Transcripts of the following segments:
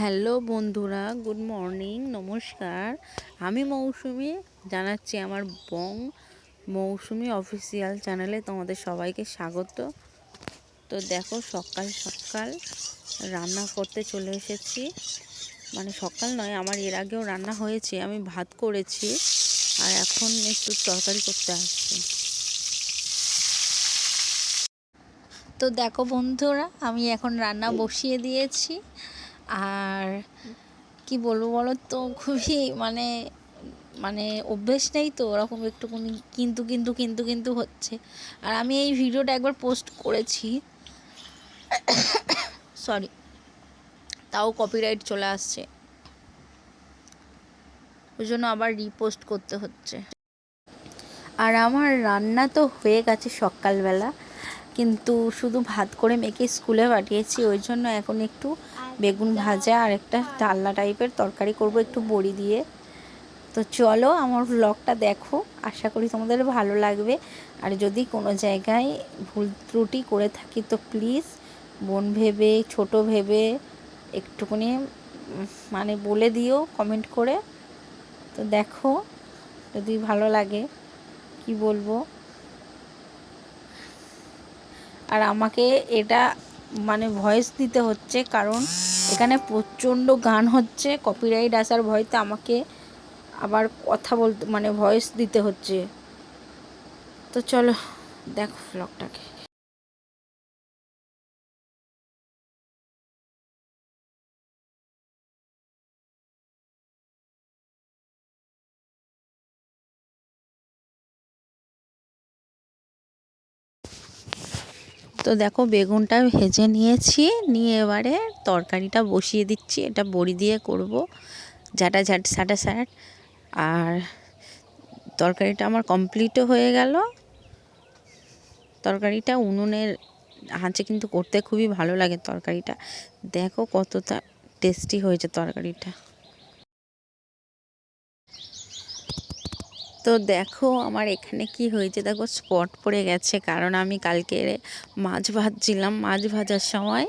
Hello বন্ধুরা, good morning, নমস্কার। আমি মৌসুমি, জানাচ্ছি আমার বং মৌসুমি অফিসিয়াল চ্যানেলে তোমাদের সবাইকে স্বাগত। তো দেখো, সকাল সকাল রান্না করতে চলে এসেছি। মানে সকাল নয়, আমার এর আগেও রান্না হয়েছে, আমি ভাত করেছি, আর এখন একটু তরকারি করতে আসছি। তো দেখো বন্ধুরা, আমি এখন রান্না বসিয়ে দিয়েছি। আর কি বলব বলো তো খুবই মানে মানে অভ্যেস নেই তো, ওরকম একটুখানি কিন্তু কিন্তু কিন্তু কিন্তু হচ্ছে। আর আমি এই ভিডিওটা একবার পোস্ট করেছি। সরি তাও কপিরাইট চলে আসছে। ওই জন্য আবার রিপোস্ট করতে হচ্ছে। আর আমার রান্না তো হয়ে গেছে সকালবেলা। কিন্তু শুধু ভাত করে মেখে স্কুলে পাঠিয়েছি, ওই জন্য এখন একটু বেগুন ভাজা আর একটা ডালনা টাইপের তরকারি করব একটু বড়ি দিয়ে। তো চলো আমার ব্লগটা দেখো, আশা করি তোমাদের ভালো লাগবে। আর যদি কোনো জায়গায় ভুল ত্রুটি করে থাকি তো প্লিজ বোন ভেবে, ছোট ভেবে একটুখানি মানে বলে দিও কমেন্ট করে। তো দেখো যদি ভালো লাগে, কি বলব? আর আমাকে এটা মানে ভয়েস দিতে হচ্ছে কারণ এখানে প্রচণ্ড গান হচ্ছে কপিরাইট আসার ভয়তে আমাকে আবার কথা বলতে মানে ভয়েস দিতে হচ্ছে। তো চলো, দেখো ব্লগটাকে তো দেখো বেগুনটা ভেজে নিয়েছি, নিয়ে এবারে তরকারিটা বসিয়ে দিচ্ছি। এটা বড়ি দিয়ে করব, ঝাঁটা ঝাট সাটা স্যাট আর তরকারিটা আমার কমপ্লিটও হয়ে গেল। তরকারিটা উনুনের হাঁচে কিন্তু করতে খুবই ভালো লাগে তরকারিটা। দেখো কতটা টেস্টি হয়েছে তরকারিটা। তো দেখো আমার এখানে কি হয়েছে? দেখো স্পট পড়ে গেছে। কারণ আমি কালকে মাছ ভাজছিলাম। মাছ ভাজার সময়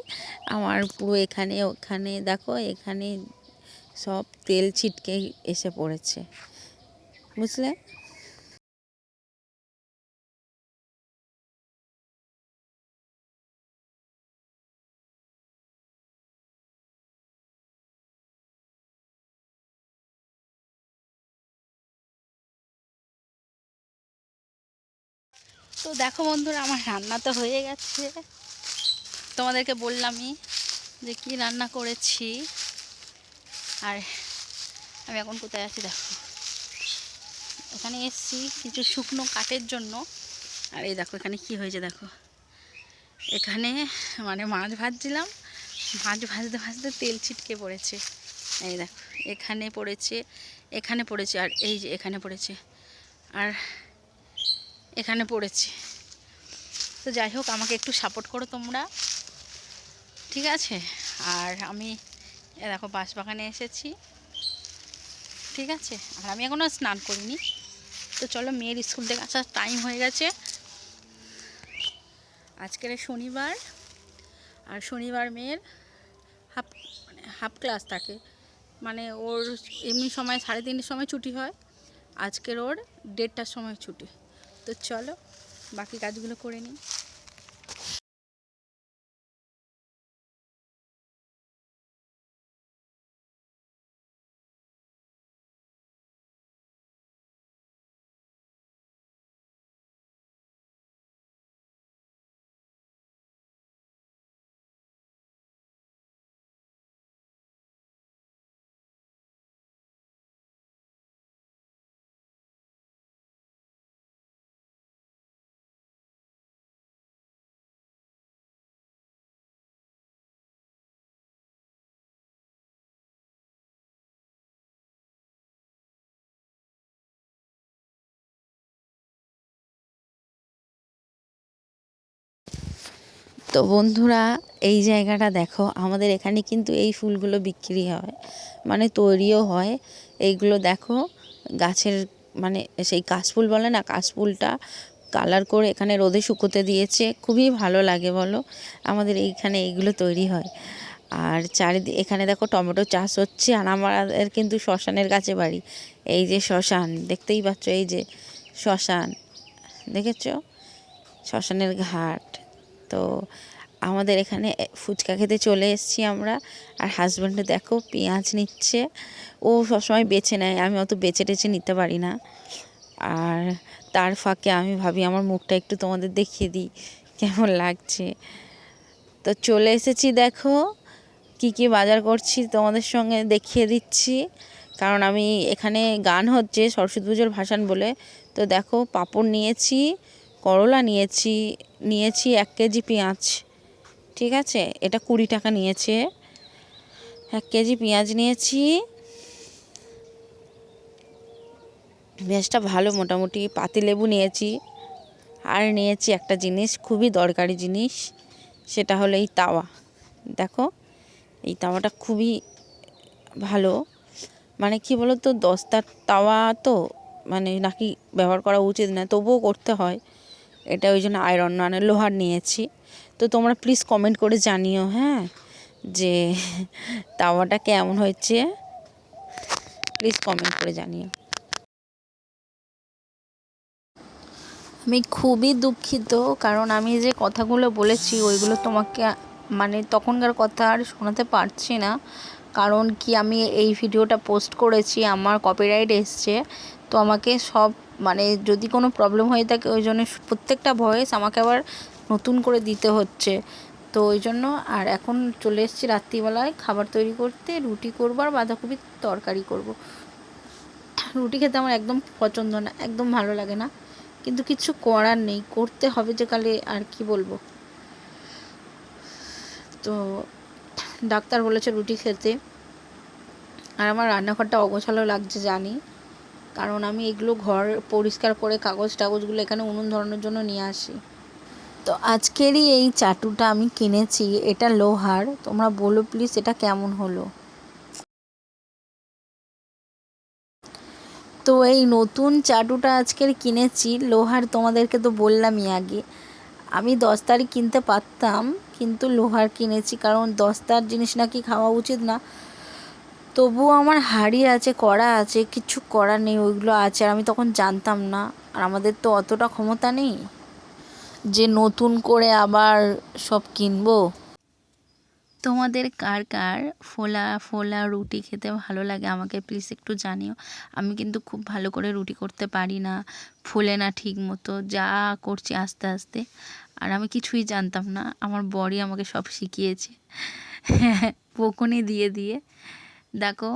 আমার পুরো এখানে, ওখানে, দেখো এখানে সব তেল ছিটকে এসে পড়েছে। বুঝলে? তো দেখো বন্ধুরা, আমার রান্না তো হয়ে গেছে। তোমাদেরকে বললামই যে কি রান্না করেছি। আর আমি এখন কোথায় আছি দেখো। এখানে এসছি কিছু শুকনো কাঠের জন্য। আর এই দেখো এখানে কি হয়েছে দেখো। এখানে মানে মাছ ভাজছিলাম। মাছ ভাজতে ভাজতে তেল ছিটকে পড়েছে। এই দেখো, এখানে পড়েছে এখানে পড়েছে, আর এই যে এখানে পড়েছে। আর এখানে পড়েছে। তো যাই হোক, আমাকে একটু সাপোর্ট করো তোমরা। ঠিক আছে? আর আমি দেখো, বাঁশবাগানে এসেছি। ঠিক আছে? আর আমি এখনও স্নান করিনি। তো চলো, মেয়ের স্কুল থেকে আসার টাইম হয়ে গেছে। আজকের শনিবার। আর শনিবার মেয়ের হাফ মানে হাফ ক্লাস থাকে। মানে ওর এমনি সময়, সাড়ে তিনটের সময় ছুটি হয়। আজকের ওর দেড়টার সময় ছুটি। তো চলো বাকি কাজগুলো করে নিই। তো বন্ধুরা, এই জায়গাটা দেখো, আমাদের এখানে কিন্তু এই ফুলগুলো বিক্রি হয় মানে তৈরিও হয়। এইগুলো দেখো, গাছের মানে সেই কাশফুল বলে না, কাশফুলটা কালার করে এখানে রোদে শুকোতে দিয়েছে, খুবই ভালো লাগে বলো। আমাদের এইখানে এইগুলো তৈরি হয়। আর চারিদিকে এখানে দেখো টমেটো চাষ হচ্ছে, আর আমাদের কিন্তু শ্মশানের কাছে বাড়ি। এই যে শ্মশান, দেখতেই পাচ্ছ এই যে শ্মশান, দেখেছ? শ্মশানের ঘাট। তো আমাদের এখানে ফুচকা খেতে চলে এসেছি আমরা। আর হাজব্যান্ডে দেখো পেঁয়াজ নিচ্ছে। ও সবসময় বেছে নেয়, আমি অত বেছে টেছে নিতে পারি না। আর তার ফাঁকে আমি ভাবি, আমার মুখটা একটু তোমাদের দেখিয়ে দিই, কেমন লাগছে। তো চলে এসেছি দেখো, কি কি বাজার করছি তোমাদের সঙ্গে দেখিয়ে দিচ্ছি। কারণ আমি এখানে গান হচ্ছে সরস্বতী পুজোর ভাসান বলে। তো দেখো, পাঁপড় নিয়েছি করলা নিয়েছি নিয়েছি এক কেজি পেঁয়াজ, ঠিক আছে? এটা কুড়ি টাকা নিয়েছে। এক কেজি পেঁয়াজ নিয়েছি। পেঁয়াজটা ভালো মোটামুটি পাতিলেবু নিয়েছি। আর নিয়েছি একটা জিনিস, খুবই দরকারি জিনিস, সেটা হলো এই তাওয়া। দেখো, এই তাওয়াটা খুবই ভালো। মানে কি বলো তো দস্তার তাওয়া তো মানে নাকি ব্যবহার করা উচিত না তবুও করতে হয়। এটা ওই জন্য আয়রন মানে লোহার নিয়েছি। তো তোমরা প্লিজ কমেন্ট করে জানিও হ্যাঁ? যে তাওয়াটা কেমন হয়েছে? প্লিজ কমেন্ট করে জানিও। আমি খুবই দুঃখিত, কারণ আমি যে কথাগুলো বলেছি, ওইগুলো তোমাকে মানে তখনকার কথা আর শোনাতে পারছি না। কারণ কি, আমি এই ভিডিওটা পোস্ট করেছি, আমার কপিরাইট এসছে। তো আমাকে সব মানে যদি কোনো প্রবলেম হয়ে থাকে, ওই জন্য প্রত্যেকটা ভয়েস আমাকে আবার নতুন করে দিতে হচ্ছে। তো ওই জন্য আর এখন চলে এসেছি রাত্রিবেলায় খাবার তৈরি করতে, রুটি করব আর বাঁধাকপির তরকারি করব। রুটি খেতে আমার একদম পছন্দ না, একদম ভালো লাগে না। কিন্তু কিছু করার নেই, করতে হবে যে কালে আর কি বলব। তো ডাক্তার বলেছে রুটি খেতে। আর আমার রান্নাঘরটা অগোছালো লাগছে জানি। কারণ আমি এগুলো ঘর পরিষ্কার করে কাগজ টাগজগুলো এখানে উনুন ধরানোর জন্য নিয়ে আসি। তো আজকেরই এই চাটুটা আমি কিনেছি, এটা লোহার। তোমরা বলো প্লিজ এটা কেমন হলো? তো এই নতুন চাটুটা আজকের কিনেছি, লোহার তোমাদেরকে তো বললামই আগে। আমি দশতারি কিনতে পারতাম, কিন্তু লোহার কিনেছি, কারণ দস্তার জিনিস নাকি খাওয়া উচিত না। তবুও আমার হাড়ি আছে, কড়া আছে, কিছু করার নেই, ওইগুলো আছে। আর আমি তখন জানতাম না। আর আমাদের তো অতটা ক্ষমতা নেই যে নতুন করে আবার সব কিনবো। তোমাদের কার কার ফোলা ফোলা রুটি খেতে ভালো লাগে আমাকে প্লিজ একটু জানিও। আমি কিন্তু খুব ভালো করে রুটি করতে পারি না, ফোলে না ঠিক মতো, যা করছি আস্তে আস্তে। আর আমি কিছুই জানতাম না, আমার বড়ি আমাকে সব শিখিয়েছে। বকুনি দিয়ে দিয়ে। দেখো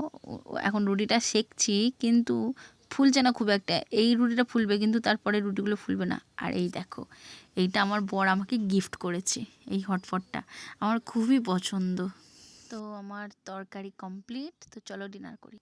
এখন রুটিটা সেকছি কিন্তু ফুলছে না খুব একটা। এই রুটিটা ফুলবে, কিন্তু তারপরে রুটিগুলো ফুলবে না। আর এই দেখো, এইটা আমার বর আমাকে গিফট করেছে, এই হটপটটা। আমার খুবই পছন্দ। তো আমার তরকারি কমপ্লিট তো চলো ডিনার করি।